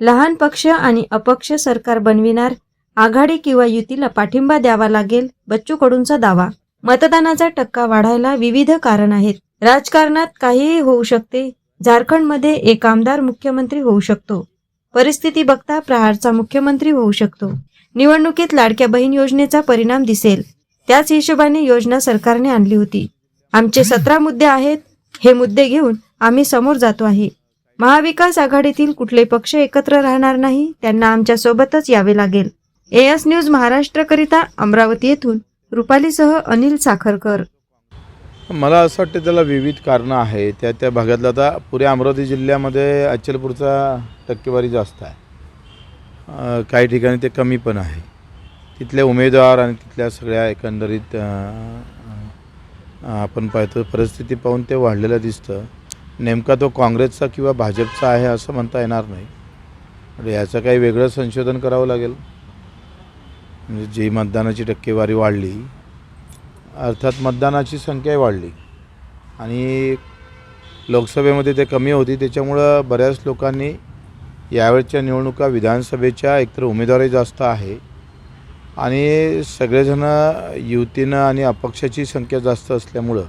लहान पक्ष आणि अपक्ष सरकार बनविणार आघाडी किंवा युतीला पाठिंबा द्यावा लागेल बच्चू कडूंचा दावा. मतदानाचा टक्का वाढायला विविध कारण आहेत. राजकारणात काहीही होऊ शकते झारखंडमध्ये एक आमदार मुख्यमंत्री होऊ शकतो. परिस्थिती बघता प्रहारचा मुख्यमंत्री होऊ शकतो. निवडणुकीत लाडक्या बहीण योजनेचा परिणाम दिसेल. त्याच हिशोबाने योजना सरकारने आणली होती. आमचे सतरा मुद्दे आहेत हे मुद्दे घेऊन आम्ही समोर जातो आहे. महाविकास आघाडीतील कुठले पक्ष एकत्र राहणार नाही त्यांना आमच्या सोबतच यावे लागेल. एएस न्यूज महाराष्ट्रकरिता अमरावती येथून रुपालीसह अनिल साखरकर. मला असं वाटतं त्याला विविध कारणं आहे त्या त्या भागातलं आता पुऱ्या अमरावती जिल्ह्यामध्ये अचलपूरचा टक्केवारी जास्त आहे. काही ठिकाणी ते कमी पण आहे. तिथले उमेदवार आणि तिथल्या सगळ्या एकंदरीत आपण पाहतो परिस्थिती पाहून ते वाढलेलं दिसतं. नेमका तो काँग्रेसचा किंवा भाजपचा आहे असं म्हणता येणार नाही. म्हणजे याचं काही वेगळं संशोधन करावं लागेल. म्हणजे जी मतदानाची टक्केवारी वाढली अर्थात मतदानाची संख्याही वाढली. आणि लोकसभेमध्ये ते कमी होती त्याच्यामुळं बऱ्याच लोकांनी यावेळच्या निवडणुका विधानसभेच्या एकतर उमेदवारही जास्त आहे. आणि सगळेजणं युतीनं आणि अपक्षाची संख्या जास्त असल्यामुळं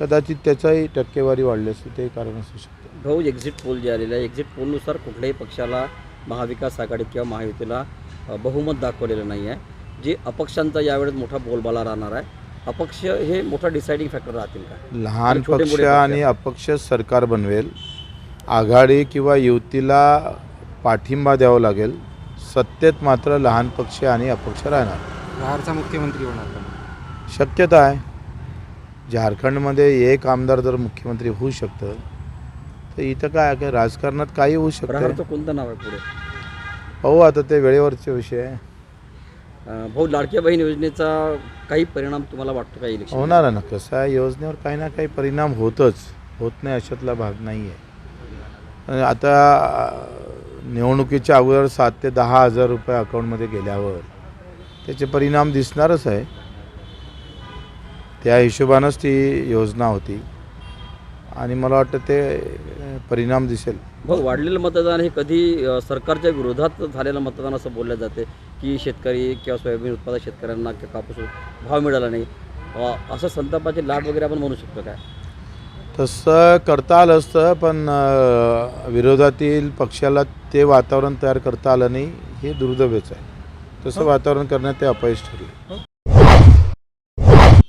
कदाचित त्याचाही टक्केवारी वाढली असेल ते कारण असू शकतं. भाऊ एक्झिट पोल जे आलेलं आहे एक्झिट पोलनुसार कुठल्याही पक्षाला महाविकास आघाडी किंवा महायुतीला बहुमत दाखवलेलं नाही आहे. जे अपक्षांचा यावेळेस मोठा बोलबाला राहणार आहे अपक्ष हे मोठा डिसाइडिंग फॅक्टर राहतील का? लहान पक्ष. आणि अपक्ष सरकार बनवेल आघाडी किंवा युतीला पाठिंबा द्यावा लागेल सत्तेत मात्र लहान पक्ष आणि अपक्ष राहणार. बिहारचा मुख्यमंत्री होणार का? शक्यता आहे. झारखंडमध्ये एक आमदार जर मुख्यमंत्री होऊ शकतं तर इथं काय काय राजकारणात काही होऊ शकतं? प्रहारचं कोणतं नाव आहे पुढे? पाहू आता ते वेळेवरचे विषय. आहे अ, भाऊ लाडक्या बहीण योजनेचा काही परिणाम तुम्हाला वाटतो का इलेक्शन होणार ना कसं आहे योजनेवर काही ना काही परिणाम होतच होत नाही अशातला भाग नाही आहे. आता अं, निवडणुकीच्या अगोदर सात ते दहा हजार रुपये अकाऊंटमध्ये गेल्यावर त्याचे परिणाम दिसणारच आहे. त्या हिशोबानंच ती योजना होती. आणि मला वाटतं ते परिणाम दिसेल. भाऊ वाढलेलं मतदान हे कधी अ, सरकारच्या विरोधात झालेलं मतदान असं बोललं जाते की शेतकरी किंवा सोयाबीन उत्पादक शेतकऱ्यांना किंवा कापूस भाव मिळाला नाही. अ, असं संतापाची लाट वगैरे आपण म्हणू शकतो काय? तसं करता आलं असतं पण अं, विरोधातील पक्षाला ते वातावरण तयार करता आलं नाही हे दुर्दैवच आहे. तसं वातावरण करण्यात ते अपयश ठरले.